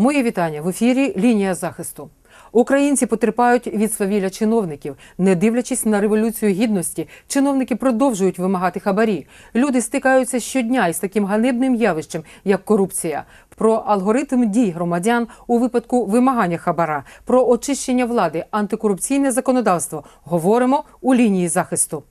Моє вітання в ефірі Лінія захисту. Українці потерпають від свавілля чиновників. Не дивлячись на революцію гідності, чиновники продовжують вимагати хабарі. Люди стикаються щодня із таким ганебним явищем, як корупція. Про алгоритм дій громадян у випадку вимагання хабара, про очищення влади, антикорупційне законодавство говоримо у лінії захисту.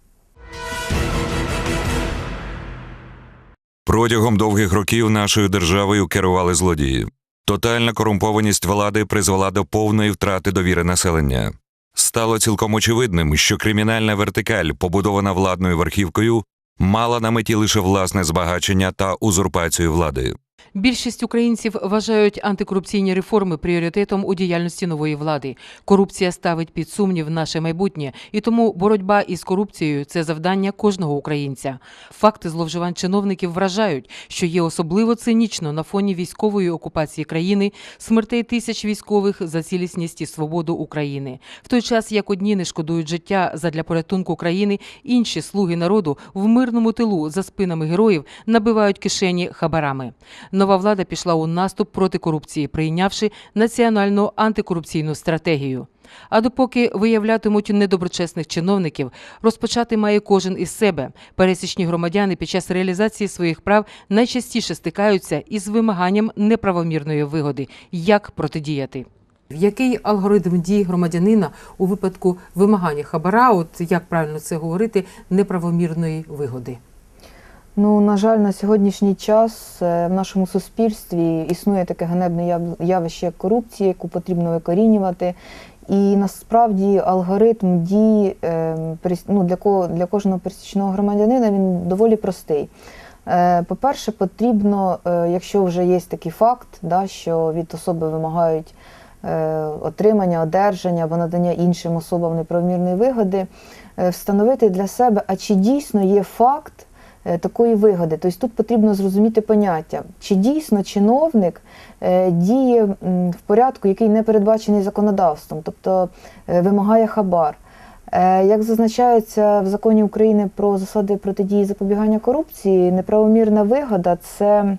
Протягом довгих років нашою державою керували злодії. Тотальна корумпованість влади призвела до повної втрати довіри населення. Стало цілком очевидним, що кримінальна вертикаль, побудована владною верхівкою, мала на меті лише власне збагачення та узурпацію влади. Більшість українців вважають антикорупційні реформи пріоритетом у діяльності нової влади. Корупція ставить під сумнів наше майбутнє, і тому боротьба із корупцією це завдання кожного українця. Факти зловживань чиновників вражають, що є особливо цинічно на фоні військової окупації країни, смертей тисяч військових за цілісність і свободу України. В той час, як одні не шкодують життя задля порятунку країни, інші слуги народу в мирному тилу за спинами героїв набивають кишені хабарами. Нова влада пішла у наступ проти корупції, прийнявши національну антикорупційну стратегію. А допоки виявлятимуть недоброчесних чиновників, розпочати має кожен із себе. Пересічні громадяни під час реалізації своїх прав найчастіше стикаються із вимаганням неправомірної вигоди. Як протидіяти? Який алгоритм дій громадянина у випадку вимагання хабара, от як правильно це говорити, неправомірної вигоди? Ну, на жаль, на сьогоднішній час е, в нашому суспільстві існує таке ганебне яв- явище як корупція, яку потрібно викорінювати. І насправді алгоритм дій е, ну, для, ко- для кожного пересічного громадянина він доволі простий. Е, По-перше, потрібно, якщо вже є такий факт, да, що від особи вимагають отримання, одержання або надання іншим особам неправомірної вигоди, встановити для себе, а чи дійсно є факт такої вигоди. Тобто тут потрібно зрозуміти поняття, чи дійсно чиновник е, діє в порядку, який не передбачений законодавством, тобто е, вимагає хабар. Е, Як зазначається в законі України про засади протидії запобігання корупції, неправомірна вигода це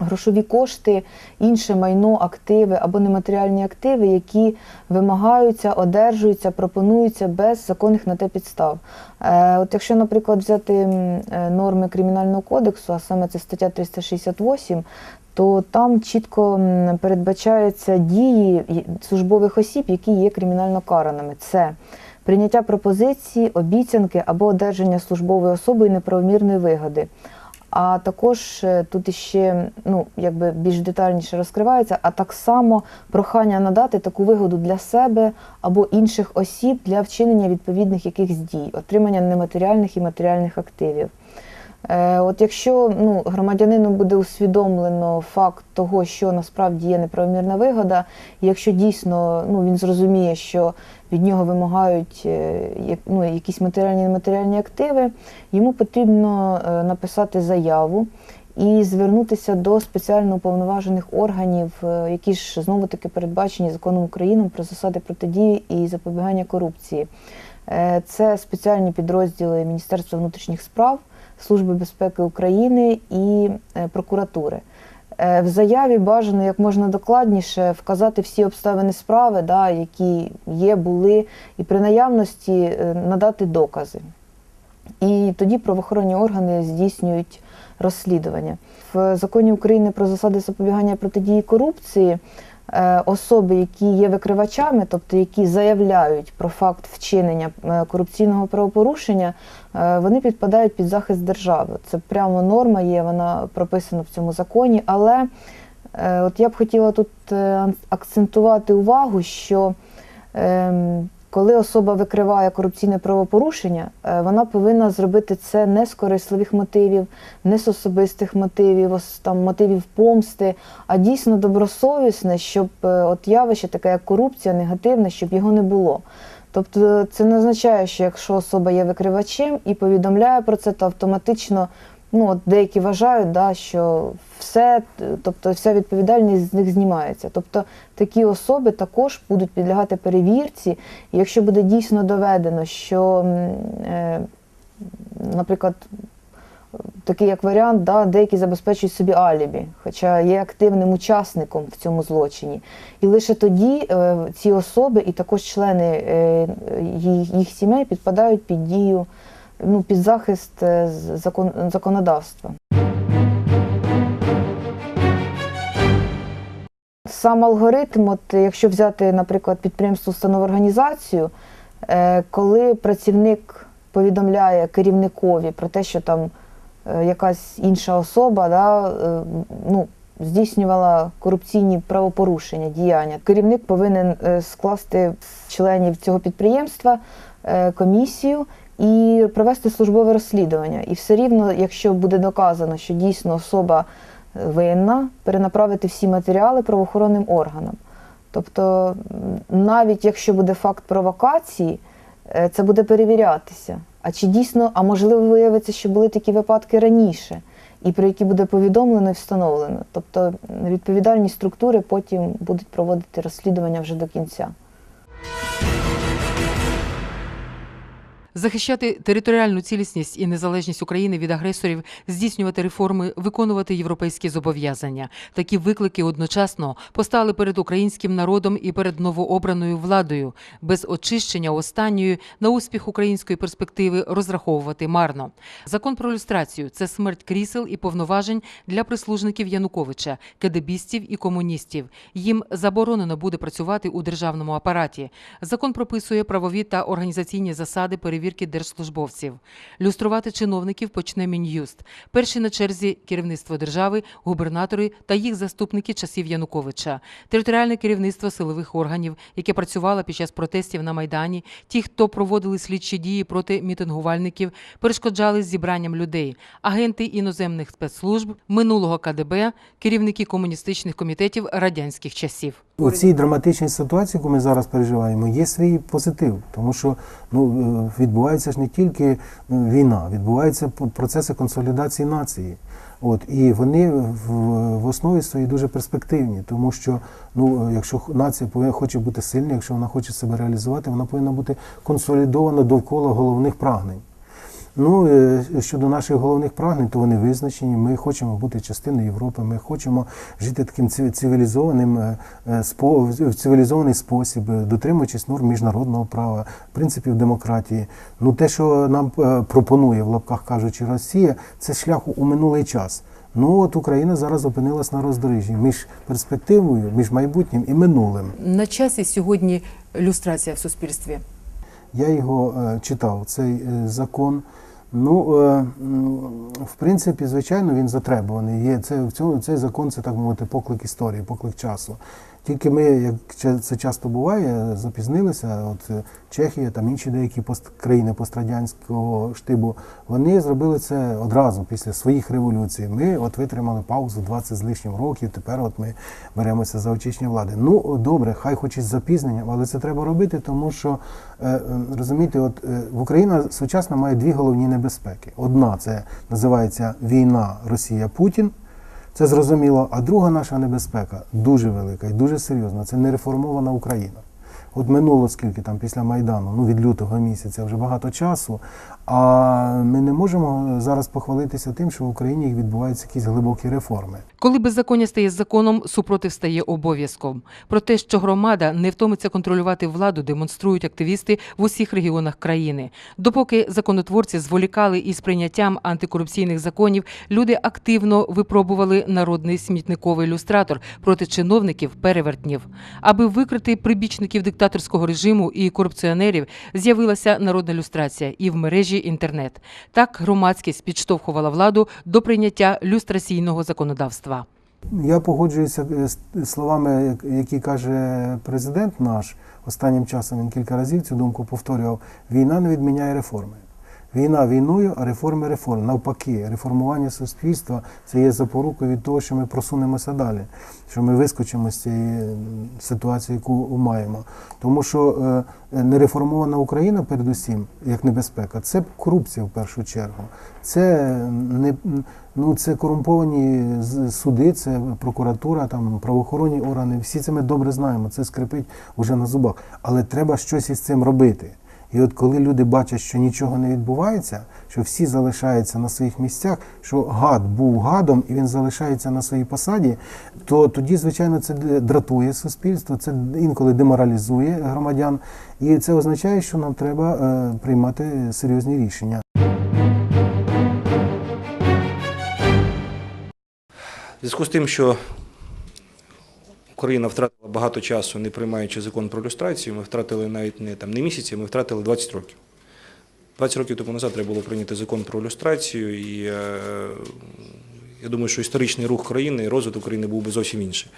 грошові кошти, інше майно, активи або нематеріальні активи, які вимагаються, одержуються, пропонуються без законних на те підстав. Е, От якщо, наприклад, взяти е, норми кримінального кодексу, а саме це стаття 368, то там чітко передбачаються дії службових осіб, які є кримінально караними. Це прийняття пропозиції, обіцянки або одержання службовою особою неправомірної вигоди. А також е, тут іще ну, якби більш детальніше розкривається, а так само прохання надати таку вигоду для себе або інших осіб для вчинення відповідних якихось дій, отримання нематеріальних і матеріальних активів. Е, От якщо ну, громадянину буде усвідомлено факт того, що насправді є неправомірна вигода, якщо дійсно ну, він зрозуміє, що від нього вимагають е, ну, якісь матеріальні і нематеріальні активи, йому потрібно е, написати заяву і звернутися до спеціально уповноважених органів, е, які ж знову таки передбачені законом України про засади протидії і запобігання корупції. Це спеціальні підрозділи Міністерства внутрішніх справ, Служби безпеки України і прокуратури. Е, В заяві бажано як можна докладніше вказати всі обставини справи, да, які є, були, і при наявності е, надати докази. І тоді правоохоронні органи здійснюють розслідування. В законі України про засади запобігання протидії корупції особи, які є викривачами, тобто які заявляють про факт вчинення е, корупційного правопорушення, е, вони підпадають під захист держави. Це прямо норма є, вона прописана в цьому законі. Але е, от я б хотіла тут е, акцентувати увагу, що ем, коли особа викриває корупційне правопорушення, е, вона повинна зробити це не з корисливих мотивів, не з особистих мотивів, там мотивів помсти, а дійсно добросовісне, щоб е, от явище таке як корупція, негативне, щоб його не було. Тобто це не означає, що якщо особа є викривачем і повідомляє про це, то автоматично ну, от деякі вважають, да, що все, тобто вся відповідальність з них знімається. Тобто такі особи також будуть підлягати перевірці, якщо буде дійсно доведено, що, е, наприклад, такий як варіант, да, деякі забезпечують собі алібі, хоча є активним учасником в цьому злочині. І лише тоді е, ці особи і також члени е, їх, їх сімей підпадають під дію, ну, під захист е, закон, законодавства. Сам алгоритм, от якщо взяти, наприклад, підприємство, установу організацію, е, коли працівник повідомляє керівникові про те, що там е, якась інша особа да, ну, здійснювала корупційні правопорушення, діяння, керівник повинен скласти з членів цього підприємства комісію і провести службове розслідування. І все рівно, якщо буде доказано, що дійсно особа е, винна, перенаправити всі матеріали правоохоронним органам. Тобто, навіть якщо буде факт провокації, е, це буде перевірятися. А чи дійсно, а можливо, виявиться, що були такі випадки раніше, і про які буде повідомлено і встановлено. Тобто відповідальні структури потім будуть проводити розслідування вже до кінця. Захищати територіальну цілісність і незалежність України від агресорів, здійснювати реформи, виконувати європейські зобов'язання. Такі виклики одночасно постали перед українським народом і перед новообраною владою. Без очищення останньої на успіх української перспективи розраховувати марно. Закон про люстрацію це смерть крісел і повноважень для прислужників Януковича, кедебістів і комуністів. Їм заборонено буде працювати у державному апараті. Закон прописує правові та організаційні засади перевірки держслужбовців. Люструвати чиновників почне Мін'юст. Перші на черзі керівництво держави, губернатори та їх заступники часів Януковича, територіальне керівництво силових органів, яке працювало під час протестів на Майдані, ті, хто проводили слідчі дії проти мітингувальників, перешкоджали зібранням людей, агенти іноземних спецслужб, минулого КДБ, керівники комуністичних комітетів радянських часів. У цій драматичній ситуації, яку ми зараз переживаємо, є свій позитив, тому що ну, е, відбувається ж не тільки ну, війна, відбуваються процеси консолідації нації. От, і вони в, в основі своїй дуже перспективні, тому що ну, якщо нація повинна, хоче бути сильною, якщо вона хоче себе реалізувати, вона повинна бути консолідована довкола головних прагнень. Ну, е, щодо наших головних прагнень, то вони визначені. Ми хочемо бути частиною Європи, ми хочемо жити таким циві- цивілізованим е, е, в цивілізований спосіб, дотримуючись норм міжнародного права, принципів демократії. Ну, те, що нам пропонує, в лапках кажучи, Росія, це шлях у минулий час. Ну от Україна зараз опинилась на роздоріжжі між перспективою, між майбутнім і минулим. На часі сьогодні люстрація в суспільстві. Я його читав, цей закон. Ну, е, в принципі, звичайно, він затребуваний. Є це в цьому цей закон, це так мовити, поклик історії, поклик часу. Тільки ми, як це часто буває, запізнилися. От е, Чехія, там інші деякі пост країни пострадянського штибу, вони зробили це одразу після своїх революцій. Ми от витримали паузу 20 з лишнім років. Тепер от ми беремося за очищення влади. Ну добре, хай хоч із запізненням, але це треба робити, тому що е, е, розумієте, от в Україна сучасна має дві головні небезпеки. Одна це називається війна Росія-Путін. Це зрозуміло. А друга наша небезпека дуже велика і дуже серйозна. Це нереформована Україна. От минуло скільки там після Майдану, ну від лютого місяця вже багато часу. А ми не можемо зараз похвалитися тим, що в Україні відбуваються якісь глибокі реформи. Коли беззаконня стає законом, супротив стає обов'язком. Про те, що громада не втомиться контролювати владу, демонструють активісти в усіх регіонах країни. Допоки законотворці зволікали із прийняттям антикорупційних законів, люди активно випробували народний смітниковий люстратор проти чиновників перевертнів. Аби викрити прибічників диктаторського режиму і корупціонерів, з'явилася народна люстрація і в мережі інтернет. Так громадськість підштовхувала владу до прийняття люстраційного законодавства. Я погоджуюся е, з словами, які каже президент наш. Останнім часом він кілька разів цю думку повторював: війна не відміняє реформи. Війна війною, а реформи реформи. Навпаки, реформування суспільства це є запорукою від того, що ми просунемося далі, що ми вискочимо з цієї ситуації, яку маємо. Тому що е, нереформована Україна, передусім, як небезпека, це корупція в першу чергу. Це не ну це корумповані суди, це прокуратура, там правоохоронні органи. Всі це ми добре знаємо. Це скрипить уже на зубах. Але треба щось із цим робити. І от коли люди бачать, що нічого не відбувається, що всі залишаються на своїх місцях, що гад був гадом і він залишається на своїй посаді, то тоді, звичайно, це дратує суспільство, це інколи деморалізує громадян, і це означає, що нам треба е, приймати серйозні рішення. В зв'язку з тим, що Україна втратила багато часу, не приймаючи закон про люстрацію, ми втратили навіть не, там, не місяці, ми втратили 20 років. 20 років тому назад треба було прийняти закон про люстрацію, і е, я думаю, що історичний рух країни і розвиток України був би зовсім інший.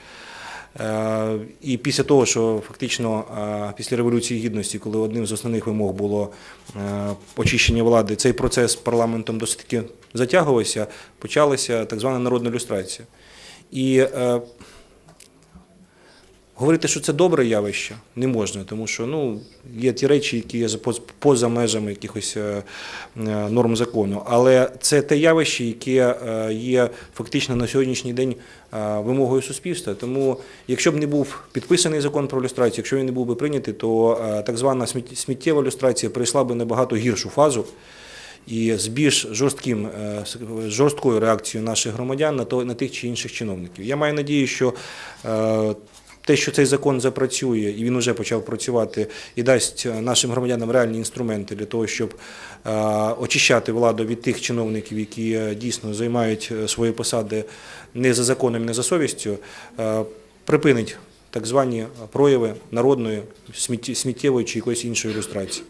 Е, І після того, що фактично е, після Революції Гідності, коли одним з основних вимог було очищення влади, цей процес парламентом досить таки затягувався, почалася так звана народна люстрація. І говорити, що це добре явище, не можна, тому що ну, є ті речі, які є поза межами якихось е, е, норм закону. Але це те явище, яке е, є фактично на сьогоднішній день вимогою суспільства. Тому, якщо б не був підписаний закон про люстрацію, якщо він не був би прийнятий, то так звана сміттєва люстрація перейшла би набагато гіршу фазу. І з більш жорстким, жорсткою реакцією наших громадян на, то, на тих чи інших чиновників. Я маю надію, що те, що цей закон запрацює, і він вже почав працювати, і дасть е, нашим громадянам реальні інструменти для того, щоб е, очищати владу від тих чиновників, які е, дійсно займають свої посади не за законом, не за совістю, припинить так звані прояви народної, сміттєвої чи якоїсь іншої ілюстрації.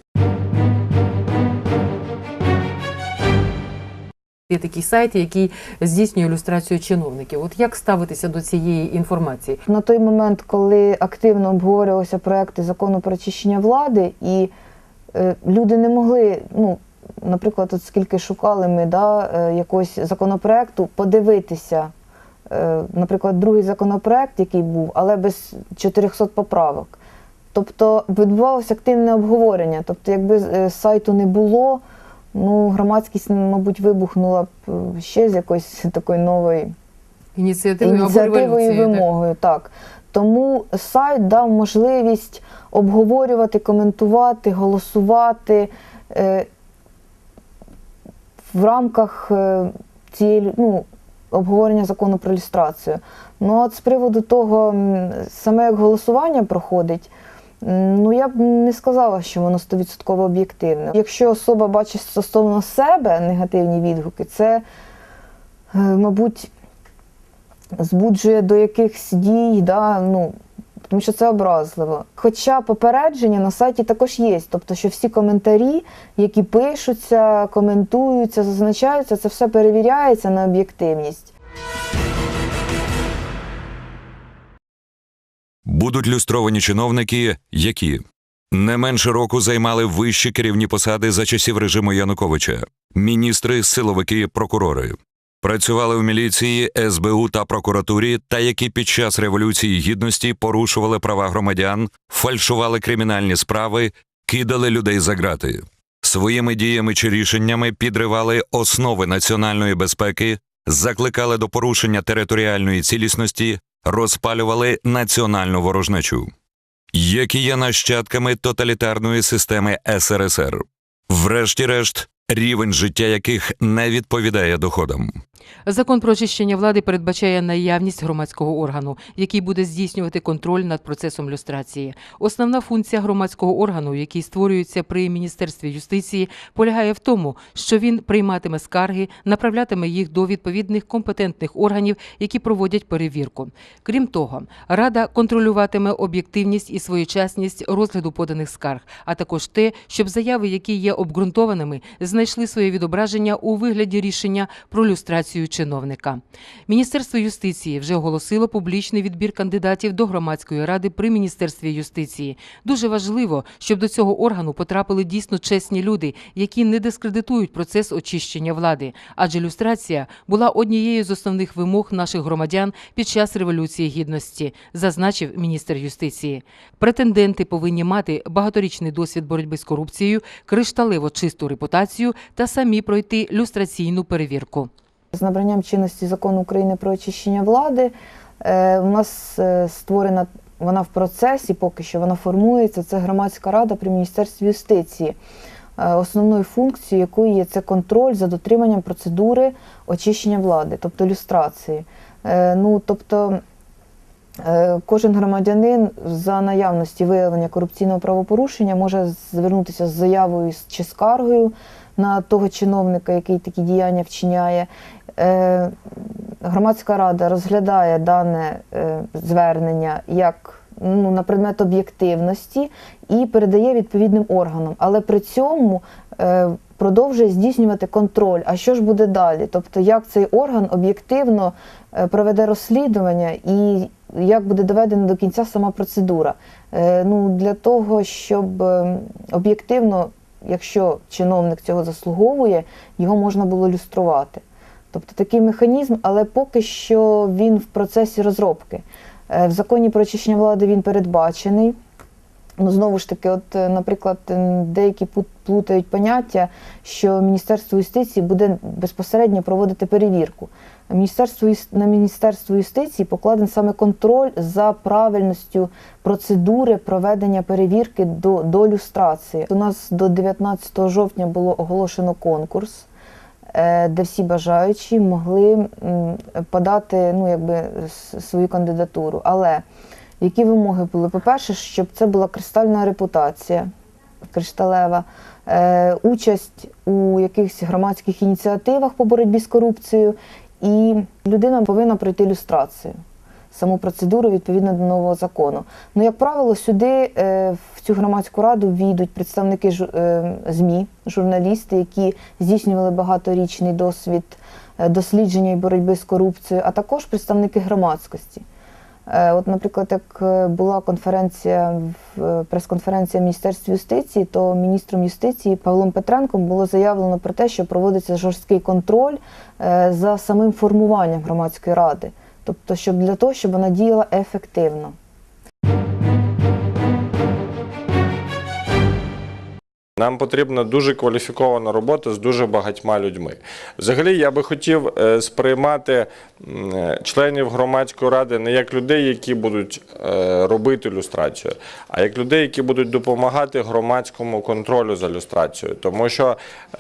Є такий сайт, який здійснює ілюстрацію чиновників. От як ставитися до цієї інформації? На той момент, коли активно обговорювалися проекти закону про очищення влади, і е, люди не могли, ну, наприклад, от скільки шукали ми да, е, якогось законопроекту, подивитися, е, наприклад, другий законопроект, який був, але без 400 поправок. Тобто відбувалося активне обговорення. Тобто, якби е, сайту не було, ну, громадськість, мабуть, вибухнула б е, ще з якоїсь такої нової Ініціативою ініціативою і революцією? так? Так. Тому сайт дав можливість обговорювати, коментувати, голосувати е, в рамках е, цієї ну, обговорення закону про ілюстрацію. Ну от з приводу того, саме як голосування проходить. Ну, я б не сказала, що воно 100% об'єктивне. Якщо особа бачить стосовно себе негативні відгуки, це, е, мабуть, збуджує до якихось дій, да, ну, тому що це образливо. Хоча попередження на сайті також є, тобто, що всі коментарі, які пишуться, коментуються, зазначаються, це все перевіряється на об'єктивність. Будуть люстровані чиновники, які не менше року займали вищі керівні посади за часів режиму Януковича, міністри, силовики, прокурори. Працювали в міліції, СБУ та прокуратурі, та які під час революції гідності порушували права громадян, фальшували кримінальні справи, кидали людей за ґрати. Своїми діями чи рішеннями підривали основи національної безпеки, закликали до порушення територіальної цілісності, розпалювали національну ворожнечу, які є нащадками тоталітарної системи СРСР. Врешті-решт, рівень життя яких не відповідає доходам. Закон про очищення влади передбачає наявність громадського органу, який буде здійснювати контроль над процесом люстрації. Основна функція громадського органу, який створюється при міністерстві юстиції, полягає в тому, що він прийматиме скарги, направлятиме їх до відповідних компетентних органів, які проводять перевірку. Крім того, рада контролюватиме об'єктивність і своєчасність розгляду поданих скарг, а також те, щоб заяви, які є обґрунтованими, знайшли своє відображення у вигляді рішення про люстрацію чиновника. Міністерство юстиції вже оголосило публічний відбір кандидатів до громадської ради при міністерстві юстиції. Дуже важливо, щоб до цього органу потрапили дійсно чесні люди, які не дискредитують процес очищення влади, адже люстрація була однією з основних вимог наших громадян під час революції гідності, зазначив міністр юстиції. Претенденти повинні мати багаторічний досвід боротьби з корупцією, кришталево чисту репутацію та самі пройти люстраційну перевірку. З набранням чинності закону України про очищення влади е, у нас е, створена вона в процесі, поки що вона формується. Це громадська рада при міністерстві юстиції, е, основною функцією якої є це контроль за дотриманням процедури очищення влади, тобто люстрації. Е, Ну, тобто Е, Кожен громадянин за наявності виявлення корупційного правопорушення може звернутися з заявою чи скаргою на того чиновника, який такі діяння вчиняє. Е, Громадська рада розглядає дане е, звернення як ну, на предмет об'єктивності і передає відповідним органам. Але при цьому е, продовжує здійснювати контроль. А що ж буде далі? Тобто, як цей орган об'єктивно проведе розслідування і як буде доведена до кінця сама процедура. Ну, для того, щоб об'єктивно, якщо чиновник цього заслуговує, його можна було люструвати. Тобто такий механізм, але поки що він в процесі розробки. Е, В законі про очищення влади він передбачений. Ну, знову ж таки, от, е, наприклад, деякі плутають поняття, що Міністерство юстиції буде безпосередньо проводити перевірку. Міністерство на Міністерство юстиції покладен саме контроль за правильністю процедури проведення перевірки до, до люстрації. У нас до 19 жовтня було оголошено конкурс, де всі бажаючі могли подати ну, якби, свою кандидатуру. Але які вимоги були? По-перше, щоб це була кристальна репутація кришталева, е, участь у якихось громадських ініціативах по боротьбі з корупцією, і людина повинна пройти люстрацію. Саму процедуру відповідно до нового закону. Ну, як правило, сюди е, в цю громадську раду війдуть представники е, ЗМІ, журналісти, які здійснювали багаторічний досвід е, дослідження і боротьби з корупцією, а також представники громадськості. От, наприклад, як була конференція прес-конференція в юстиції, то міністром юстиції Павлом Петренком було заявлено про те, що проводиться жорсткий контроль за самим формуванням громадської ради, тобто, щоб для того, щоб вона діяла ефективно. Нам потрібна дуже кваліфікована робота з дуже багатьма людьми. Взагалі, я би хотів е, сприймати е, членів громадської ради не як людей, які будуть е, робити люстрацію, а як людей, які будуть допомагати громадському контролю за люстрацією. Тому що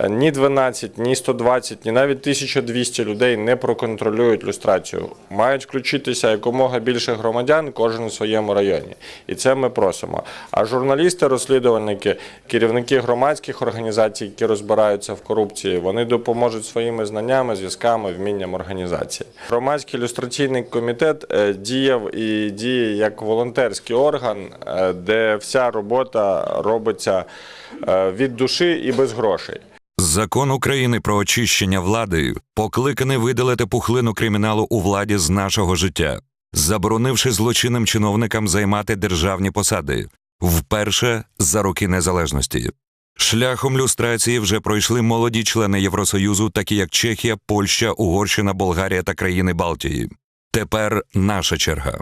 ні 12, ні 120, ні навіть 1200 людей не проконтролюють люстрацію. Мають включитися якомога більше громадян, кожен у своєму районі. І це ми просимо. А журналісти, розслідувальники, керівники громадських організацій, які розбираються в корупції, вони допоможуть своїми знаннями, зв'язками, вмінням організації. Громадський ілюстраційний комітет е, діяв і діє як волонтерський орган, е, де вся робота робиться е, від душі і без грошей. Закон України про очищення влади покликаний видалити пухлину криміналу у владі з нашого життя, заборонивши злочинним чиновникам займати державні посади вперше за роки незалежності. Шляхом люстрації вже пройшли молоді члени Євросоюзу, такі як Чехія, Польща, Угорщина, Болгарія та країни Балтії. Тепер наша черга.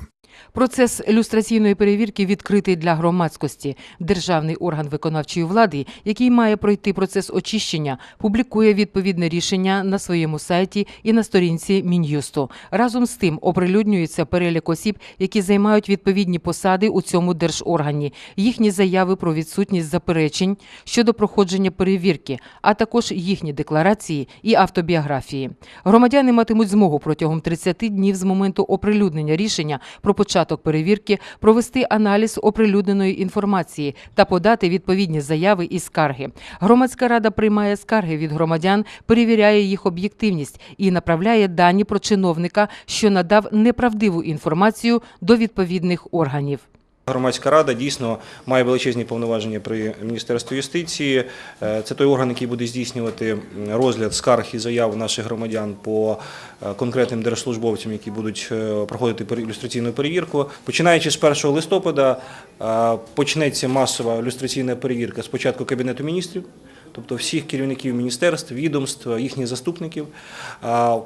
Процес люстраційної перевірки відкритий для громадськості. Державний орган виконавчої влади, який має пройти процес очищення, публікує відповідне рішення на своєму сайті і на сторінці Мін'юсту. Разом з тим оприлюднюється перелік осіб, які займають відповідні посади у цьому держоргані, їхні заяви про відсутність заперечень щодо проходження перевірки, а також їхні декларації і автобіографії. Громадяни матимуть змогу протягом 30 днів з моменту оприлюднення рішення про початок перевірки провести аналіз оприлюдненої інформації та подати відповідні заяви і скарги. Громадська рада приймає скарги від громадян, перевіряє їх об'єктивність і направляє дані про чиновника, що надав неправдиву інформацію до відповідних органів. Громадська рада дійсно має величезні повноваження при Міністерстві юстиції. Е, Це той орган, який буде здійснювати розгляд скарг і заяв наших громадян по е, конкретним держслужбовцям, які будуть е, проходити ілюстраційну перевірку. Починаючи з 1 листопада почнеться масова ілюстраційна перевірка спочатку Кабінету міністрів. Тобто всіх керівників міністерств, відомств, їхніх заступників.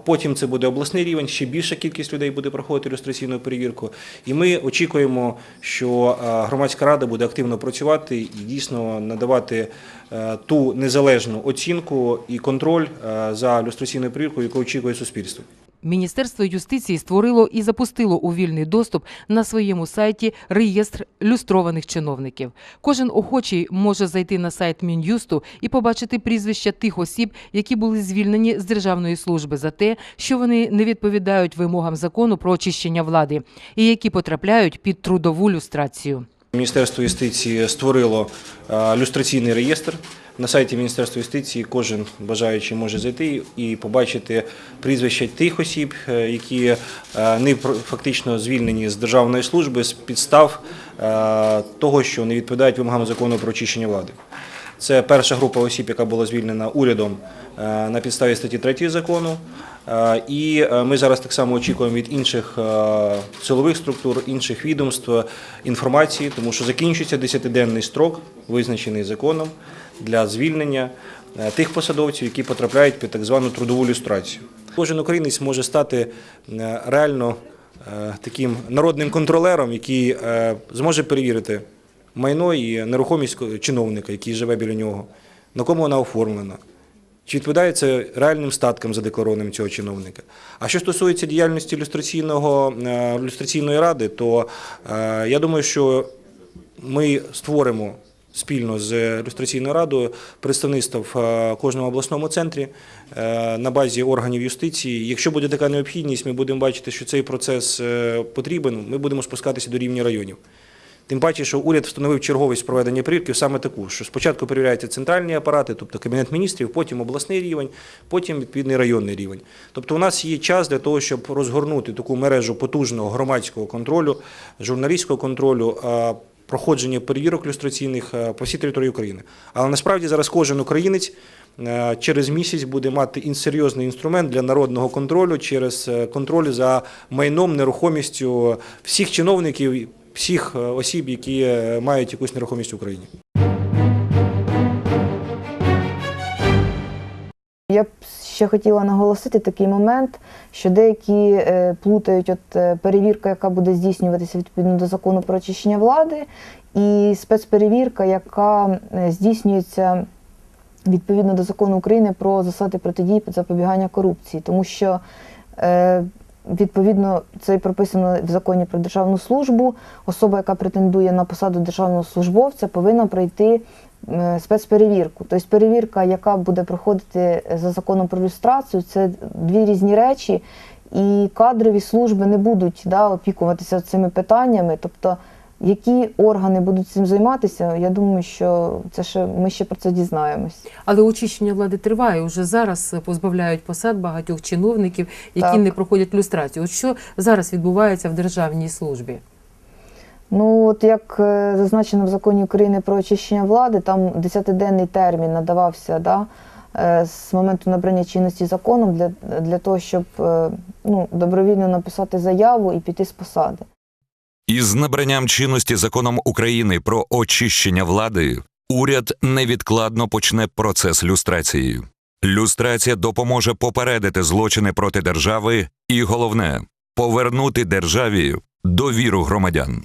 Потім це буде обласний рівень, ще більша кількість людей буде проходити ілюстраційну перевірку. І ми очікуємо, що громадська рада буде активно працювати і дійсно надавати е, ту незалежну оцінку і контроль е, за ілюстраційною перевіркою, яку очікує суспільство. Міністерство юстиції створило і запустило у вільний доступ на своєму сайті реєстр люстрованих чиновників. Кожен охочий може зайти на сайт Мін'юсту і побачити прізвища тих осіб, які були звільнені з державної служби за те, що вони не відповідають вимогам закону про очищення влади і які потрапляють під трудову люстрацію. Міністерство юстиції створило е, люстраційний реєстр. На сайті Міністерства юстиції кожен бажаючий може зайти і побачити прізвища тих осіб, е, які е, не фактично звільнені з державної служби з підстав е, того, що не відповідають вимогам закону про очищення влади. Це перша група осіб, яка була звільнена урядом на підставі статті 3 закону. І ми зараз так само очікуємо від інших силових структур, інших відомств інформації, тому що закінчується 10-денний строк, визначений законом для звільнення е, тих посадовців, які потрапляють під так звану трудову люстрацію. Кожен українець може стати е, реально е, таким народним контролером, який зможе перевірити майно і нерухомість чиновника, який живе біля нього, на кому вона оформлена. Чи відповідає це реальним статкам задекларованим цього чиновника? А що стосується діяльності люстраційного, люстраційної ради, то я думаю, що ми створимо спільно з люстраційною радою представництво в е, кожному обласному центрі е, на базі органів юстиції. Якщо буде така необхідність, ми будемо бачити, що цей процес е, потрібен, ми будемо спускатися до рівня районів. Тим паче, що уряд встановив черговість проведення перевірки саме таку, що спочатку перевіряються центральні апарати, тобто Кабінет міністрів, потім обласний рівень, потім відповідний районний рівень. Тобто у нас є час для того, щоб розгорнути таку мережу потужного громадського контролю, журналістського контролю, проходження перевірок люстраційних по всій території України. Але насправді зараз кожен українець е, через місяць буде мати серйозний інструмент для народного контролю через е, контроль за майном, нерухомістю всіх чиновників, всіх е, осіб, які е, мають якусь нерухомість в Україні. Я б ще хотіла наголосити такий момент, що деякі е, плутають от е, перевірка, яка буде здійснюватися відповідно до закону про очищення влади, і спецперевірка, яка е, здійснюється відповідно до закону України про засади протидії та запобігання корупції, тому що відповідно це і прописано в законі про державну службу. Особа, яка претендує на посаду державного службовця, повинна пройти спецперевірку. Тобто перевірка, яка буде проходити за законом про люстрацію, це дві різні речі, і кадрові служби не будуть да, опікуватися цими питаннями. Тобто, які органи будуть цим займатися, я думаю, що це ще ми ще про це дізнаємось. Але очищення влади триває. Уже зараз позбавляють посад багатьох чиновників, які Так. не проходять люстрацію. От що зараз відбувається в державній службі? Ну, от як е, зазначено в законі України про очищення влади, там 10-денний термін надавався да, е, з моменту набрання чинності законом для, для того, щоб е, ну, добровільно написати заяву і піти з посади. Із набранням чинності законом України про очищення влади уряд невідкладно почне процес люстрації. Люстрація допоможе попередити злочини проти держави і головне повернути державі довіру громадян.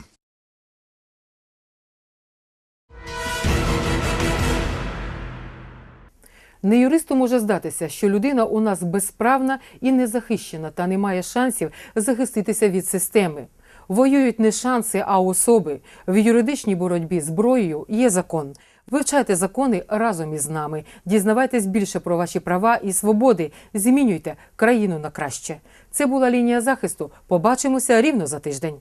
Не юристу може здатися, що людина у нас безправна і незахищена та не має шансів захиститися від системи. Воюють не шанси, а особи. В юридичній боротьбі зброєю є закон. Вивчайте закони разом із нами. Дізнавайтесь більше про ваші права і свободи. Змінюйте країну на краще. Це була лінія захисту. Побачимося рівно за тиждень.